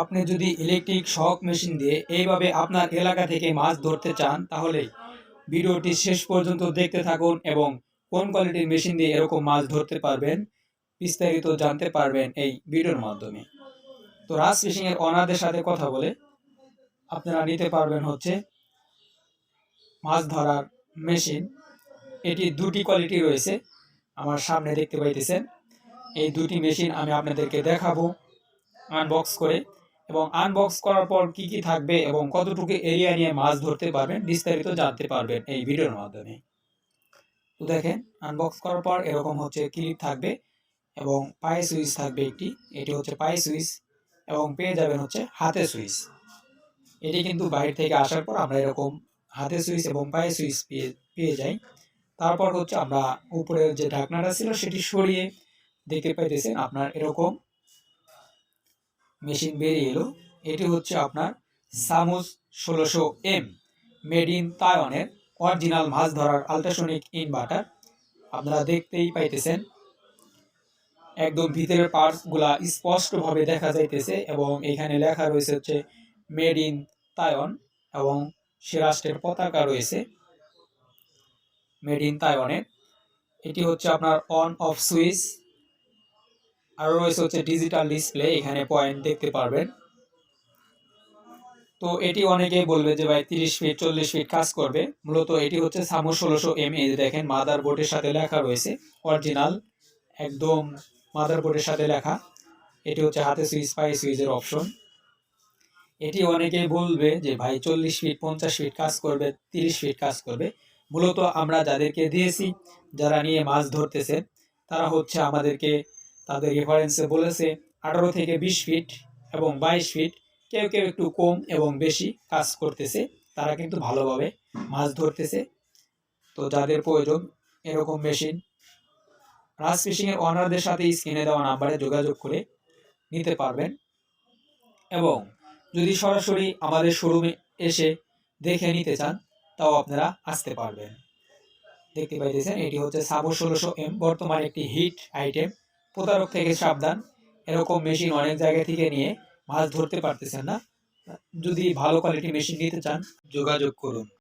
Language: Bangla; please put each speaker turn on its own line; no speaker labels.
আপনি যদি ইলেকট্রিক শক মেশিন দিয়ে এইভাবে আপনার এলাকা থেকে মাছ ধরতে চান, তাহলে ভিডিওটি শেষ পর্যন্ত দেখতে থাকুন এবং কোন কোয়ালিটির মেশিন দিয়ে এরকম মাছ ধরতে পারবেন, বিস্তারিত জানতে পারবেন এই ভিডিওর মাধ্যমে। তো রাজ ফিশিং এর ওনারদের সাথে কথা বলে আপনারা নিতে পারবেন হচ্ছে মাছ ধরার মেশিন এটি দুটি কোয়ালিটি রয়েছে, আমার সামনে দেখতে পাইতেছেন। এই দুটি মেশিন আমি আপনাদেরকে দেখাবো। আনবক্স করে এবং আনবক্স করার পর কি কি থাকবে এবং কতটুকু এরিয়া নিয়ে মাছ ধরতে পারবেন বিস্তারিত জানতে পারবেন এই ভিডিওর মাধ্যমে। তো দেখেন আনবক্স করার পর এরকম হচ্ছে ক্লিপ থাকবে এবং পায়ে সুইচ থাকবে একটি, এটি হচ্ছে পায়ে সুইচ এবং পেয়ে যাবেন হচ্ছে হাতে সুইচ এটি কিন্তু বাইরে থেকে আসার পর আমরা এরকম হাতে সুইচ এবং পায়ে সুইচ পেয়ে পেয়ে যাই। তারপর হচ্ছে আমরা উপরের যে ঢাকনাটা ছিল সেটি সরিয়ে দেখতে পাইতেছেন আপনার এরকম মেশিন বেরিয়ে এলো। এটি হচ্ছে আপনার সামুস ষোলোশো এম। মেড ইন তায়নের অরিজিনাল মাছ ধরার আলট্রাসনিক ইনভার্টার। আপনারা দেখতেই পাইতেছেন, একদম ভিতরের পার্টসগুলা স্পষ্টভাবে দেখা যাইতেছে এবং এখানে লেখা রয়েছে হচ্ছে মেড ইন তায়ন এবং সে রাষ্ট্রের পতাকা রয়েছে মেড ইন তাইওয়ানের। এটি হচ্ছে আপনার অন অফ সুইচ আরও রয়েছে হচ্ছে ডিজিটাল ডিসপ্লে এখানে পয়েন্ট দেখতে পারবেন। তো এটি অনেকেই বলবে যে ভাই তিরিশ ফিট চল্লিশ ফিট কাজ করবে। মূলত এটি হচ্ছে সামো ষোলোশো এম যে দেখেন মাদার বোর্ডের সাথে লেখা রয়েছে। অরিজিনাল একদম মাদার বোর্ডের সাথে লেখা। এটি হচ্ছে হাতে সুইচ পায়ে সুইচের অপশন এটি অনেকেই বলবে যে ভাই চল্লিশ ফিট পঞ্চাশ ফিট কাজ করবে, তিরিশ ফিট কাজ করবে। মূলত আমরা যাদেরকে দিয়েছি, যারা নিয়ে মাছ ধরতেছে, তারা হচ্ছে আমাদেরকে তাদের রেফারেন্সে বলেছে আঠারো থেকে বিশ ফিট এবং বাইশ ফিট কেউ কেউ একটু কম এবং বেশি কাজ করতেছে, তারা কিন্তু ভালোভাবে মাছ ধরতেছে। তো যাদের প্রয়োজন, এরকম মেশিন রাজ ফিশিংয়ের ওনারদের সাথে স্ক্রিনে দেওয়া নাম্বারে যোগাযোগ করে নিতে পারবেন। এবং যদি সরাসরি আমাদের শোরুমে এসে দেখে নিতে চান, তাও আপনারা আসতে পারবেন। দেখতে পাইতেছেন, এটি হচ্ছে সাবো ষোলোশো এম। বর্তমানে একটি হিট আইটেম প্রতারক থেকে সাবধান। এরকম মেশিন অনেক জায়গা থেকে নিয়ে মাছ ধরতে পারতেছেন না। যদি ভালো কোয়ালিটি মেশিন নিতে চান, যোগাযোগ করুন।